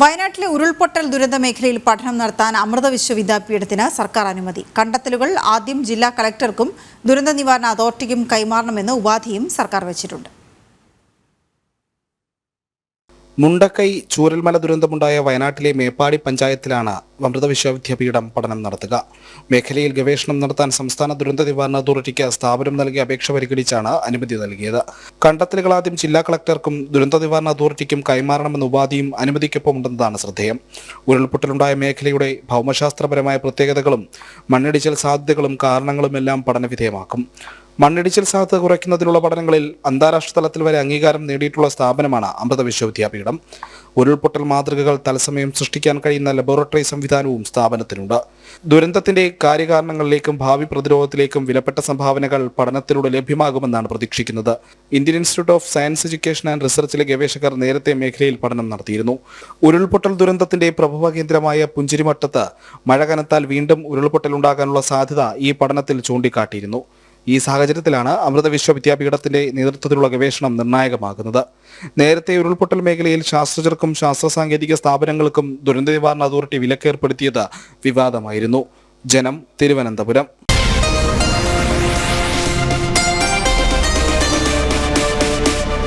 വയനാട്ടിലെ ഉരുൾപൊട്ടൽ ദുരന്ത മേഖലയിൽ പഠനം നടത്താൻ അമൃത വിശ്വവിദ്യാപീഠത്തിന് സർക്കാർ അനുമതി. കണ്ടെത്തലുകൾ ആദ്യം ജില്ലാ കളക്ടർക്കും ദുരന്ത നിവാരണ അതോറിറ്റിക്കും കൈമാറണമെന്ന് ഉപാധിയും സർക്കാർ വച്ചിട്ടുണ്ട്. മുണ്ടക്കൈ ചൂരൽമല ദുരന്തമുണ്ടായ വയനാട്ടിലെ മേപ്പാടി പഞ്ചായത്തിലാണ് അമൃത വിശ്വവിദ്യാപീഠം പഠനം നടത്തുക. മേഖലയിൽ ഗവേഷണം നടത്താൻ സംസ്ഥാന ദുരന്ത നിവാരണ അതോറിറ്റിക്ക് സ്ഥാപനം നൽകിയ അപേക്ഷ പരിഗണിച്ചാണ് അനുമതി നൽകിയത്. കണ്ടെത്തലുകൾ ആദ്യം ജില്ലാ കളക്ടർക്കും ദുരന്ത നിവാരണ അതോറിറ്റിക്കും കൈമാറണമെന്ന ഉപാധിയും അനുമതിക്കൊപ്പമുണ്ടെന്നതാണ് ശ്രദ്ധേയം. ഉരുൾപൊട്ടലുണ്ടായ മേഖലയുടെ ഭൗമശാസ്ത്രപരമായ പ്രത്യേകതകളും മണ്ണിടിച്ചൽ സാധ്യതകളും കാരണങ്ങളുമെല്ലാം പഠനവിധേയമാക്കും. മണ്ണിടിച്ചിൽ സാധ്യത കുറയ്ക്കുന്നതിനുള്ള പഠനങ്ങളിൽ അന്താരാഷ്ട്ര തലത്തിൽ വരെ അംഗീകാരം നേടിയിട്ടുള്ള സ്ഥാപനമാണ് അമൃത വിശ്വവിദ്യാപീഠം. ഉരുൾപൊട്ടൽ മാതൃകകൾ തത്സമയം സൃഷ്ടിക്കാൻ കഴിയുന്ന ലബോറട്ടറി സംവിധാനവും സ്ഥാപനത്തിനുണ്ട്. ദുരന്തത്തിന്റെ കാര്യകാരണങ്ങളിലേക്കും ഭാവി പ്രതിരോധത്തിലേക്കും വിലപ്പെട്ട സംഭാവനകൾ പഠനത്തിലൂടെ ലഭ്യമാകുമെന്നാണ് പ്രതീക്ഷിക്കുന്നത്. Indian institute of science education and റിസർച്ചിലെ ഗവേഷകർ നേരത്തെ മേഖലയിൽ പഠനം നടത്തിയിരുന്നു. ഉരുൾപൊട്ടൽ ദുരന്തത്തിന്റെ പ്രഭവ കേന്ദ്രമായ പുഞ്ചിരിമട്ടത്ത് മഴ കനത്താൽ വീണ്ടും ഉരുൾപൊട്ടൽ ഉണ്ടാകാനുള്ള സാധ്യത ഈ പഠനത്തിൽ ചൂണ്ടിക്കാട്ടിയിരുന്നു. ഈ സാഹചര്യത്തിലാണ് അമൃത വിശ്വവിദ്യാപീഠത്തിന്റെ നേതൃത്വത്തിലുള്ള ഗവേഷണം നിർണായകമാകുന്നത്. നേരത്തെ ഉരുൾപൊട്ടൽ മേഖലയിൽ ശാസ്ത്രജ്ഞർക്കും ശാസ്ത്ര സാങ്കേതിക സ്ഥാപനങ്ങൾക്കും ദുരന്ത നിവാരണ അതോറിറ്റി വിലക്കേർപ്പെടുത്തിയത് വിവാദമായിരുന്നു. ജനം തിരുവനന്തപുരം.